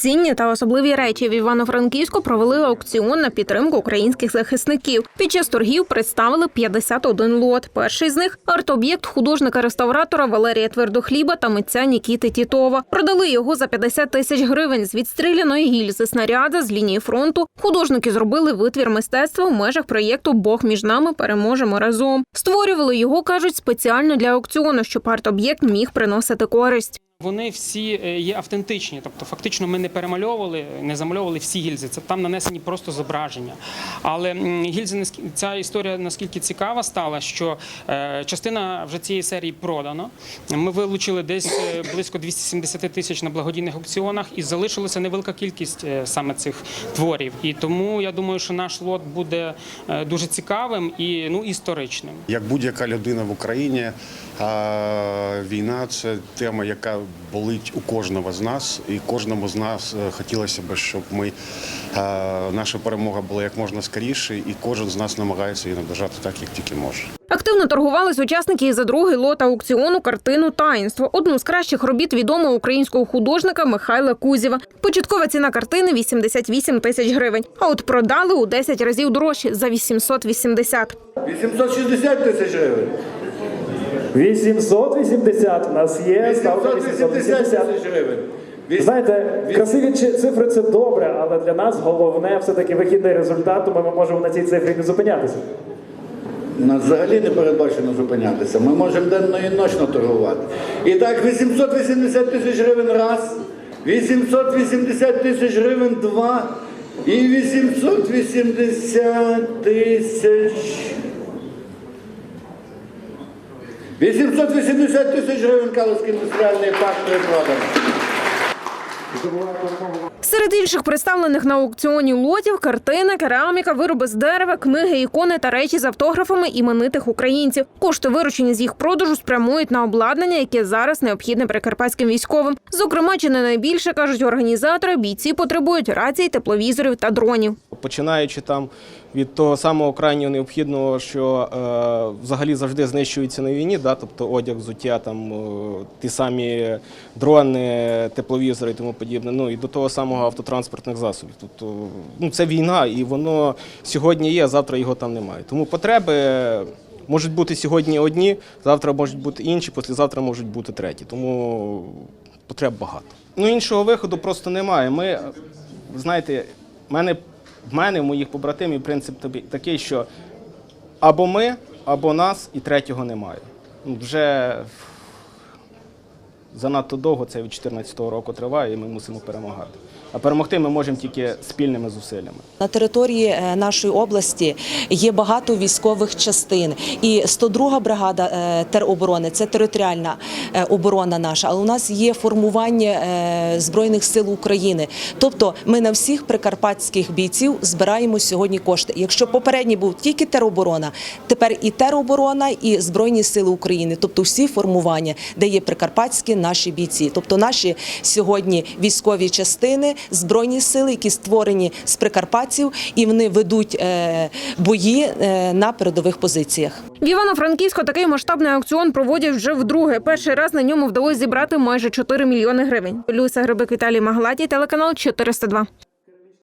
Цінні та особливі речі в Івано-Франківську провели аукціон на підтримку українських захисників. Під час торгів представили 51 лот. Перший з них арт-об'єкт художника-реставратора Валерія Твердохліба та митця Нікіти Тітова. Продали його за 50 тисяч гривень з відстріляної гільзи снаряда з лінії фронту. Художники зробили витвір мистецтва в межах проєкту Бог між нами переможемо разом. Створювали його, кажуть, спеціально для аукціону, щоб арт-об'єкт міг приносити користь. Вони всі е, є автентичні, тобто фактично ми не перемальовували, не замальовували всі гільзи. Це там нанесені просто зображення. Але гільзи ця історія наскільки цікава стала, що е, частина вже цієї серії продано. Ми вилучили десь е, близько 270 тисяч на благодійних аукціонах, і залишилася невелика кількість саме цих творів. І тому я думаю, що наш лот буде дуже цікавим і ну історичним. Як будь-яка людина в Україні, війна це тема, яка болить у кожного з нас, і кожному з нас е, хотілося б, щоб ми наша перемога була як можна скоріше, і кожен з нас намагається її наближати так, як тільки може. Активно торгувались учасники і за другий лот аукціону картину Таїнство. Одну з кращих робіт відомого українського художника Михайла Кузєва. Початкова ціна картини 88 тисяч гривень. А от продали у 10 разів дорожче за 880. 860 тисяч гривень. 880 у нас є, ставка 880 880. тисяч гривень. Знаєте, красиві цифри це добре, але для нас головне все-таки вихідний результат, тому ми можемо на цій цифрі не зупинятися. У нас взагалі не передбачено зупинятися. Ми можемо денно і ночно торгувати. І так, 880 тисяч гривень раз, 880 тисяч гривень два, і 880 тисяч. 880 тисяч гривень Калузький індустріальний парк продано. Серед інших представлених на аукціоні лотів картина, кераміка, вироби з дерева, книги, ікони та речі з автографами іменитих українців. Кошти, виручені з їх продажу, спрямують на обладнання, яке зараз необхідне прикарпатським військовим. Зокрема, чи не найбільше кажуть організатори, бійці потребують рацій, тепловізорів та дронів. починаючи там від того самого крайнього необхідного, що е, взагалі завжди знищується на війні, да, тобто одяг, взуття, там е, ті самі дрони, тепловізори і тому подібне. Ну і до того самого автотранспортних засобів. Тобто, ну це війна, і воно сьогодні є, а завтра його там немає. Тому потреби. Можуть бути сьогодні одні, завтра можуть бути інші, післязавтра можуть бути треті. Тому потреб багато. Ну іншого виходу просто немає. Ми, знаєте, в мене, в мене, в моїх побратимів принцип такий, що або ми, або нас, і третього немає. Вже занадто довго це від 2014 року триває, і ми мусимо перемагати. А перемогти ми можемо тільки спільними зусиллями. На території е, нашої області є багато військових частин, і 102 бригада е, тероборони це територіальна е, оборона наша. Але у нас є формування збройних сил України. Тобто, ми на всіх прикарпатських бійців збираємо сьогодні кошти. Якщо попередній був тільки тероборона, тепер і тероборона, і збройні сили України, тобто всі формування, де є прикарпатські наші бійці, тобто наші сьогодні військові частини, збройні сили, які створені з прикарпатців, і вони ведуть е, бої е, на передових позиціях. В Івано-Франківську такий масштабний аукціон проводять вже вдруге. Перший раз на ньому вдалося зібрати майже 4 мільйони гривень. Люся Грибик, Віталій Маглатій, телеканал 402.